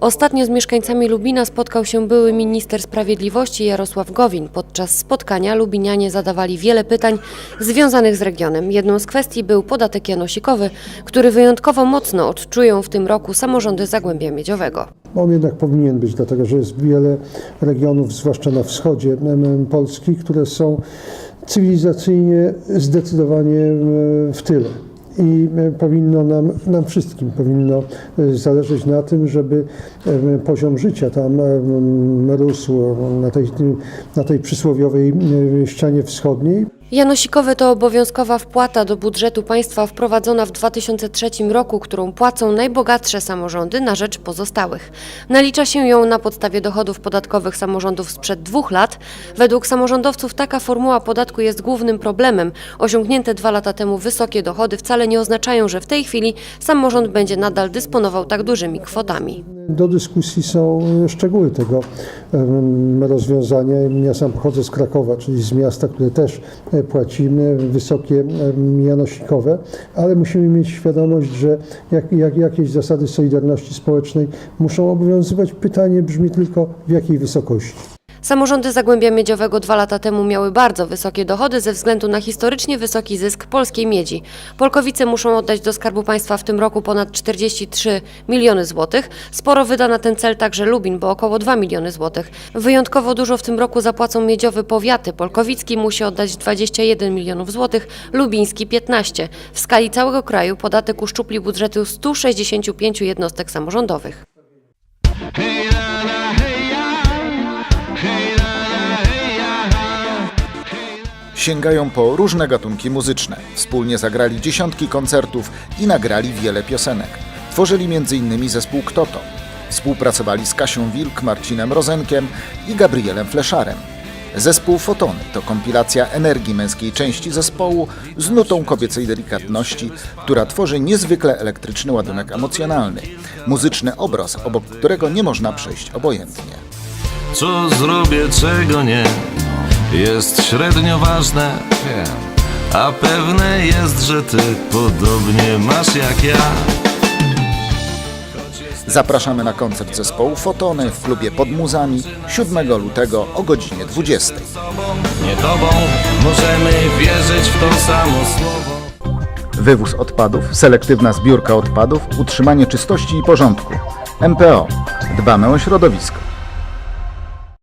Ostatnio z mieszkańcami Lubina spotkał się były minister sprawiedliwości Jarosław Gowin. Podczas spotkania lubinianie zadawali wiele pytań związanych z regionem. Jedną z kwestii był podatek janosikowy, który wyjątkowo mocno odczują w tym roku samorządy Zagłębia Miedziowego. On jednak powinien być, dlatego że jest wiele regionów, zwłaszcza na wschodzie Polski, które są cywilizacyjnie zdecydowanie w tyle. I em, powinno nam, nam wszystkim powinno e, zależeć na tym, żeby em, poziom życia tam rósł na tej, na tej przysłowiowej ścianie wschodniej. Janosikowe to obowiązkowa wpłata do budżetu państwa wprowadzona w 2003 roku, którą płacą najbogatsze samorządy na rzecz pozostałych. Nalicza się ją na podstawie dochodów podatkowych samorządów sprzed dwóch lat. Według samorządowców taka formuła podatku jest głównym problemem. Osiągnięte dwa lata temu wysokie dochody wcale nie oznaczają, że w tej chwili samorząd będzie nadal dysponował tak dużymi kwotami. Do dyskusji są szczegóły tego rozwiązania. Ja sam pochodzę z Krakowa, czyli z miasta, które też płacimy wysokie janosikowe, ale musimy mieć świadomość, że jak, jak, jakieś zasady solidarności społecznej muszą obowiązywać. Pytanie brzmi tylko w jakiej wysokości. Samorządy Zagłębia Miedziowego dwa lata temu miały bardzo wysokie dochody ze względu na historycznie wysoki zysk polskiej miedzi. Polkowice muszą oddać do Skarbu Państwa w tym roku ponad 43 miliony złotych. Sporo wyda na ten cel także Lubin, bo około 2 miliony złotych. Wyjątkowo dużo w tym roku zapłacą miedziowe powiaty. Polkowicki musi oddać 21 milionów złotych, lubiński 15. W skali całego kraju podatek uszczupli budżety 165 jednostek samorządowych. Sięgają po różne gatunki muzyczne. Wspólnie zagrali dziesiątki koncertów i nagrali wiele piosenek. Tworzyli m.in. zespół Kto to. Współpracowali z Kasią Wilk, Marcinem Rozenkiem i Gabrielem Fleszarem. Zespół Fotony to kompilacja energii męskiej części zespołu z nutą kobiecej delikatności, która tworzy niezwykle elektryczny ładunek emocjonalny, muzyczny obraz, obok którego nie można przejść obojętnie. Co zrobię, czego nie Jest średnio ważne A pewne jest, że ty podobnie masz jak ja Zapraszamy na koncert zespołu Fotony w klubie pod Muzami 7 lutego o godzinie 20. Nie tobą możemy wierzyć w to samo słowo Wywóz odpadów, selektywna zbiórka odpadów, utrzymanie czystości i porządku. MPO. Dbamy o środowisko.